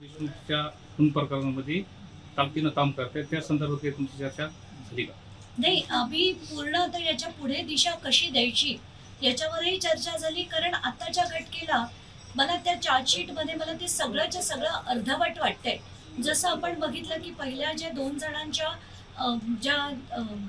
विष्णूच्या खून प्रकरणामध्ये ताकदीनं काम करते त्या संदर्भात काही तुमची चर्चा झाली का? नाही आम्ही पूर्ण आता याच्यापुढे दिशा कशी द्यायची याच्यावरही चर्चा झाली. कारण आताच्या घटकेला मला त्या चार्जशीटमध्ये मला ते सगळ्याच्या सगळं अर्धवट वाटतंय. जसं आपण बघितलं की पहिल्या ज्या दोन जणांच्या ज्या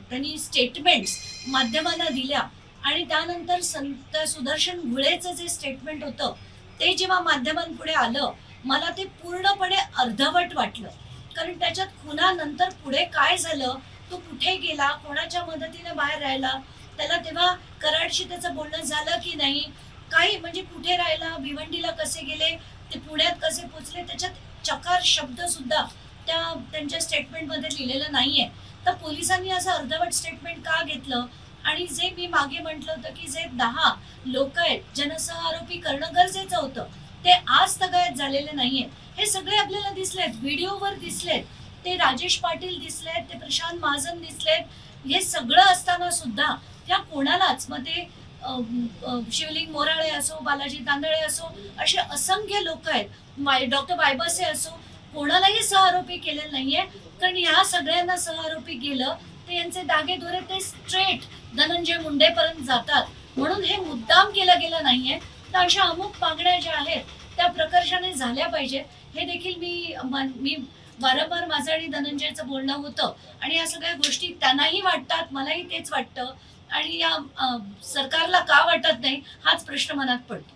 त्यांनी स्टेटमेंट्स माध्यमांना दिल्या आणि त्यानंतर संत सुदर्शन घुळेचं जे स्टेटमेंट होतं ते जेव्हा माध्यमांपुढे आलं मला ते पूर्णपणे अर्धवट वाटलं. कारण त्याच्यात खुनानंतर नंतर पुढे काय झालं? तो कुठे गेला? कोणाच्या मदतीने बाहेर राहिला? त्याला तेव्हा कराडशी त्याचं बोलणं झालं की नाही? काही म्हणजे कुठे राहिला? भिवंडीला कसे गेले? ते पुण्यात कसे पोचले? त्याच्यात चकार शब्द सुद्धा त्या त्यांच्या स्टेटमेंटमध्ये लिहिलेलं नाहीये. तर पोलिसांनी असं अर्धवट स्टेटमेंट का घेतलं? आणि जे मी मागे म्हटलं होतं की जे दहा लोक आहेत जनसह आरोपी करणं गरजेचं होतं. ते आज तगायत झालेले नाहीये. हे सगळे आपल्याला दिसलेत व्हिडिओवर दिसलेत. ते राजेश पाटील दिसलेत ते प्रशांत महाजन दिसलेत. हे सगळं असताना सुद्धा त्या कोणालाच मग ते शिवलिंग मोराळे असो बालाजी तांदळे असो असे असंख्य लोक आहेत. डॉक्टर बायबसे असो कोणालाही सहआरोपी केलेलं नाहीये. कारण ह्या सगळ्यांना सहआरोपी केलं ते यांचे दागे दोरे ते स्ट्रेट धनंजय मुंडेपर्यंत जातात. म्हणून हे मुद्दाम केलं गेलं नाहीये. तर अशा अमुक मागण्या ज्या आहेत त्या प्रकर्षाने झाल्या पाहिजेत हे देखील मी मी वारंवार माझं आणि धनंजयचं बोलणं होतं. आणि या सगळ्या गोष्टी त्यांनाही वाटतात मलाही तेच वाटतं. आणि या सरकारला का वाटत नाही हाच प्रश्न मनात पडतो.